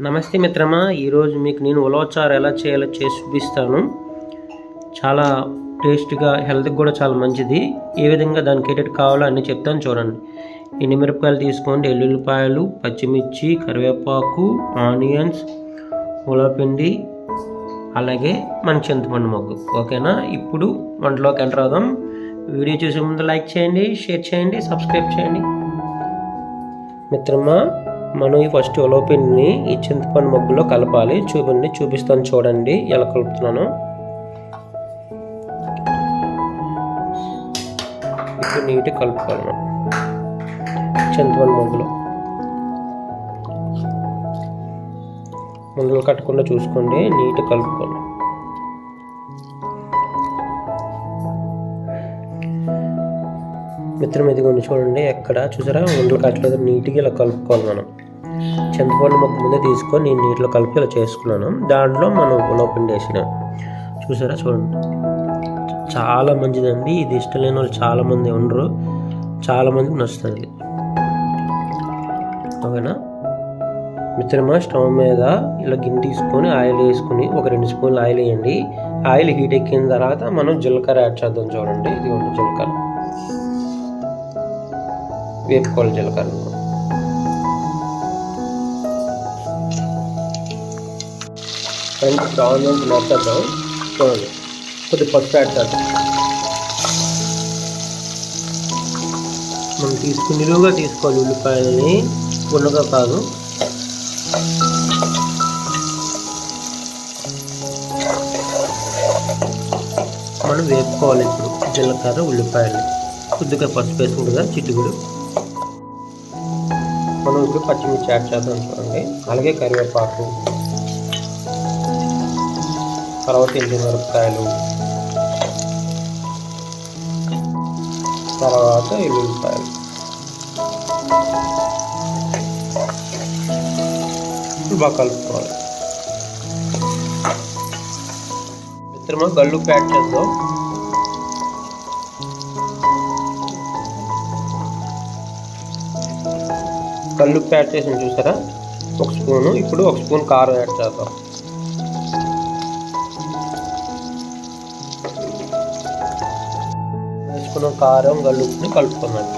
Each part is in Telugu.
నమస్తే మిత్రమా ఈరోజు మీకు నేను ఉలవచారు ఎలా చేయాలో చేసి చూపిస్తాను. చాలా టేస్ట్గా హెల్త్కి కూడా చాలా మంచిది. ఏ విధంగా దానికి ఏటెట్ కావాలో అన్నీ చెప్తాను చూడండి. ఎండుమిరపకాయలు తీసుకోండి. ఎల్లుల్లిపాయలు పచ్చిమిర్చి కరివేపాకు ఆనియన్స్ ఉలవపిండి అలాగే మన చింతపండు మొగ్గు. ఓకేనా? ఇప్పుడు వంటలోకి ఎంటర్ అవుదాం వీడియో చూసే ముందు లైక్ చేయండి షేర్ చేయండి సబ్స్క్రైబ్ చేయండి. మిత్రమా మనం ఈ ఫస్ట్ ఒలోపిన్ని ఈ చింతపండు మొగ్గులో కలపాలి. చూపండి చూపిస్తాను చూడండి. ఎలా కలుపుతున్నాను. ఇప్పుడు నీట్గా కలుపుకోవాలి మనం. చింతపండు మొగ్గులో. ముందులు కట్టకుండా చూసుకోండి. నీట్గా కలుపుకోండి మిత్రం ఇదిగోండి చూడండి ఎక్కడ. చూసారా? ఉండలు కట్టలేదు నీట్గా ఇలా కలుపుకోవాలి మనం. చింతపండు మొక్క ముందే తీసుకొని నేను నీటిలో కలిపి ఇలా చేసుకున్నాను. దాంట్లో మనం ఉలవపిండి వేసిన చూసారా చూడండి. చాలా మంచిదండి. ఇది ఇష్టం లేని వాళ్ళు చాలామంది ఉండరు. చాలామందికి నచ్చుతుంది. ఓకేనా? మిత్రమా స్టవ్ మీద ఇలా గిన్నె తీసుకొని ఆయిల్ వేసుకొని ఒక రెండు స్పూన్లు ఆయిల్ వేయండి. ఆయిల్ హీట్ ఎక్కిన తర్వాత మనం జీలకర్ర యాడ్ చేద్దాం చూడండి. ఇది ఉంది జీలకర్ర. వేపుకోవాలి జీలకర్ర ఫ్రెండ్స్ ఆనియన్స్ నచ్చేద్దాం చూడండి. కొద్ది పసుపు యాడ్ చేద్దాం. మనం తీసుకుని నిలువుగా తీసుకోవాలి ఉల్లిపాయలని. గుండగా కాదు. మనం వేపుకోవాలి ఇప్పుడు జీలకర్ర ఉల్లిపాయలు కొద్దిగా పసుపు వేసుకుంటుందా కదా చిట్టుగుడు మనం ఇప్పుడు పచ్చిమిర్చి యాడ్ చేద్దాం చూడండి. అలాగే కరివేపాకు. తర్వాత ఎండు మిరపకాయలు తర్వాత ఎల్లుల్లిపాయలు బాగా కలుపుకోవాలి. మిత్రమా గల్లు ప్యాక్ చేద్దాం. కళ్ళు యాడ్ చేసి చూసారా? ఒక స్పూను. ఇప్పుడు ఒక స్పూన్ కారం యాడ్ చేద్దాం. వేసుకున్న కారం గల్లుని కలుపుకున్నాను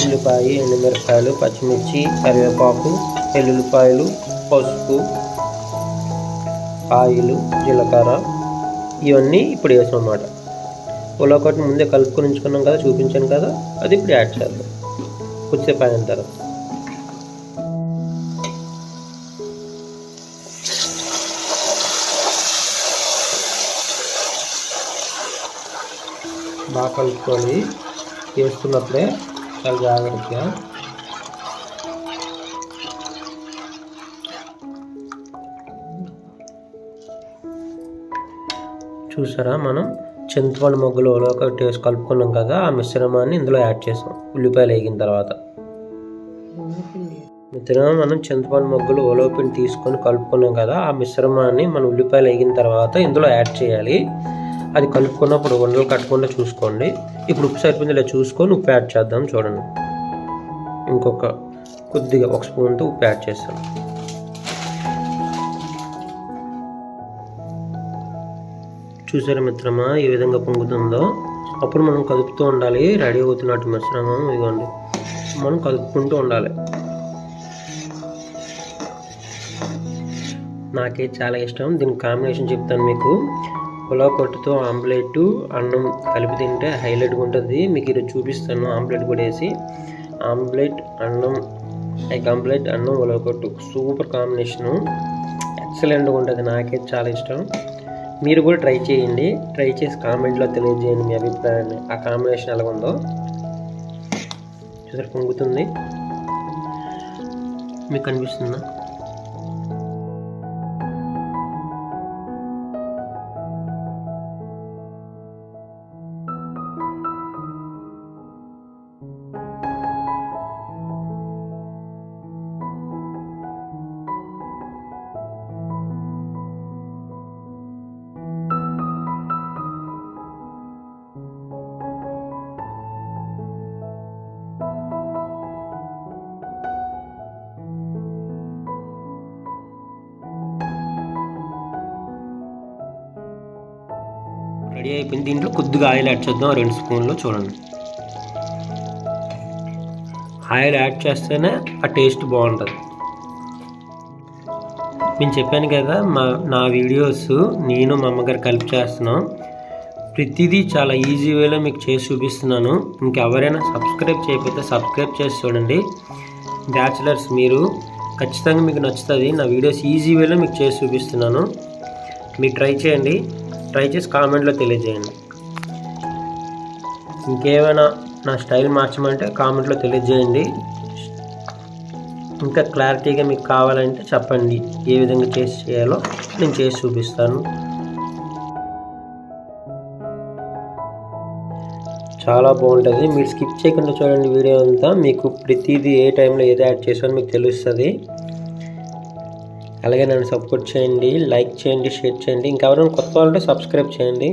ఉల్లిపాయ ఎండుమిరపకాయలు పచ్చిమిర్చి కరివేపాకు ఎల్లుల్లిపాయలు పసుపు ఆయిల్ జీలకర్ర ఇవన్నీ ఇప్పుడు వేసాం అన్నమాట ఉల్లకొట్టి ముందే కలుపుకొని ఉంచుకున్నాం కదా చూపించాను కదా అది ఇప్పుడు యాడ్ చేద్దాం. కొద్దిసేపు అయిన తర్వాత. బాగా కలుపుకొని వేస్తున్నప్పుడే చాలా జాగ్రత్తగా. చూసారా మనం? చింతపండు మొగ్గలు ఒక టేస్ట్ కలుపుకున్నాం కదా ఆ మిశ్రమాన్ని ఇందులో యాడ్ చేసాం. ఉల్లిపాయలు వేగిన తర్వాత. మిత్రమా మనం చింతపండు మొగ్గులు ఓలోపిని తీసుకొని కలుపుకున్నాం కదా ఆ మిశ్రమాన్ని మనం ఉల్లిపాయలు వేగిన తర్వాత ఇందులో యాడ్ చేయాలి. అది కలుపుకున్నప్పుడు వండలు కట్టకుండా చూసుకోండి. ఇప్పుడు ఉప్పు సరిపోయింది ఇలా చూసుకొని ఉప్పు యాడ్ చేద్దాం చూడండి. ఇంకొక కొద్దిగా ఒక స్పూన్తో ఉప్పు యాడ్ చేస్తాను. చూసారా మిత్రమా ఏ విధంగా పొంగుతుందో? అప్పుడు మనం కదుపుతూ ఉండాలి. రెడీ అవుతున్నట్టు మిశ్రమం ఇదిగోండి. మనం కలుపుకుంటూ ఉండాలి. నాకే చాలా ఇష్టం. దీని కాంబినేషన్ చెప్తాను మీకు. పులావ్ కొట్టుతో ఆమ్లెట్ అన్నం కలిపి తింటే హైలైట్గా ఉంటుంది. మీకు ఈరోజు చూపిస్తాను ఆమ్లెట్ కూడా వేసి. ఆమ్లెట్ అన్నం ఎగ్ ఆమ్లెట్ అన్నం పులావ్ కొట్టు. Super combination. ఎక్సలెంట్గా ఉంటుంది. నాకే చాలా ఇష్టం. మీరు కూడా ట్రై చేయండి. ట్రై చేసి కామెంట్లో తెలియజేయండి మీ అభిప్రాయాన్ని. ఆ కాంబినేషన్ ఎలా ఉందో. చూసారు పొంగుతుంది. మీకు కనిపిస్తుందా రెడీ అయిపోయింది. దీంట్లో కొద్దిగా ఆయిల్ యాడ్ చేద్దాం. రెండు స్పూన్లు చూడండి. ఆయిల్ యాడ్ చేస్తేనే ఆ టేస్ట్ బాగుంటుంది. నేను చెప్పాను కదా మా నా వీడియోస్ నేను మా అమ్మగారు కలిపి చేస్తున్నాం. ప్రతిదీ చాలా ఈజీ వేలో మీకు చేసి చూపిస్తున్నాను. ఇంకెవరైనా సబ్స్క్రైబ్ చేయకపోతే సబ్స్క్రైబ్ చేసి చూడండి. బ్యాచిలర్స్ మీరు ఖచ్చితంగా మీకు నచ్చుతుంది. నా వీడియోస్ ఈజీ వేలో మీకు చేసి చూపిస్తున్నాను. మీరు ట్రై చేయండి. ట్రై చేసి కామెంట్లో తెలియజేయండి. ఇంకేమైనా నా స్టైల్ మార్చమంటే కామెంట్లో తెలియజేయండి. ఇంకా క్లారిటీగా మీకు కావాలంటే చెప్పండి ఏ విధంగా చేసి చేయాలో నేను చేసి చూపిస్తాను. చాలా బాగుంటుంది. మీరు స్కిప్ చేయకుండా చూడండి వీడియో అంతా. మీకు ప్రతిదీ ఏ టైంలో ఏది యాడ్ చేసానో మీకు తెలుస్తుంది. అలాగే నన్ను సపోర్ట్ చేయండి లైక్ చేయండి షేర్ చేయండి. ఇంకెవరైనా కొత్త వాళ్ళంటే సబ్స్క్రైబ్ చేయండి.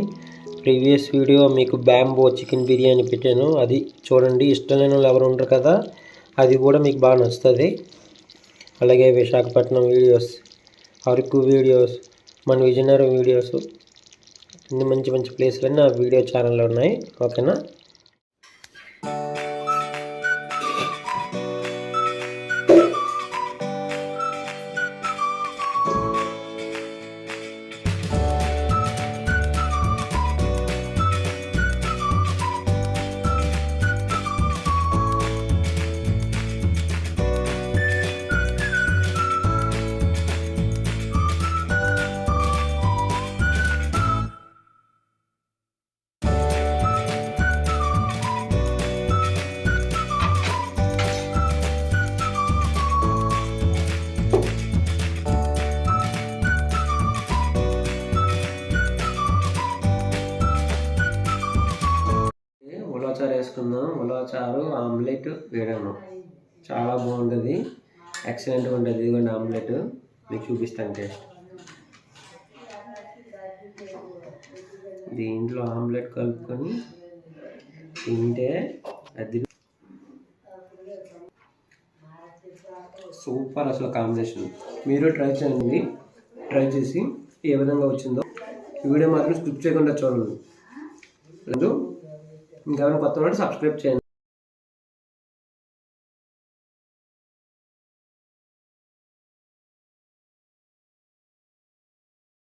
ప్రీవియస్ వీడియో మీకు బ్యాంబో చికెన్ బిర్యానీ పెట్టాను. అది చూడండి ఇష్టం లేని వాళ్ళు ఎవరు ఉండరు కదా. అది కూడా మీకు బాగా నచ్చుతుంది. అలాగే విశాఖపట్నం వీడియోస్ అరకు వీడియోస్ మన విజయనగరం వీడియోస్ ఇన్ని మంచి మంచి ప్లేస్లన్నీ నా వీడియో ఛానల్లో ఉన్నాయి. ఓకేనా ఉలవచారు ఉలవచారు ఆమ్లెట్ వేయడము. చాలా బాగుంటుంది. ఎక్సలెంట్గా ఉంటుంది. ఇదిగోండి ఆమ్లెట్. మీకు చూపిస్తాను టేస్ట్. దీంట్లో ఆమ్లెట్ కలుపుకొని తింటే అది సూపర్ అసలు కాంబినేషన్ మీరు ట్రై చేయండి. ట్రై చేసి ఏ విధంగా వచ్చిందో ఈ వీడియో మాత్రం స్కిప్ చేయకుండా చూడండి. లేదు ఇంకెవరైనా కొత్త వాళ్ళు సబ్స్క్రైబ్ చేయండి.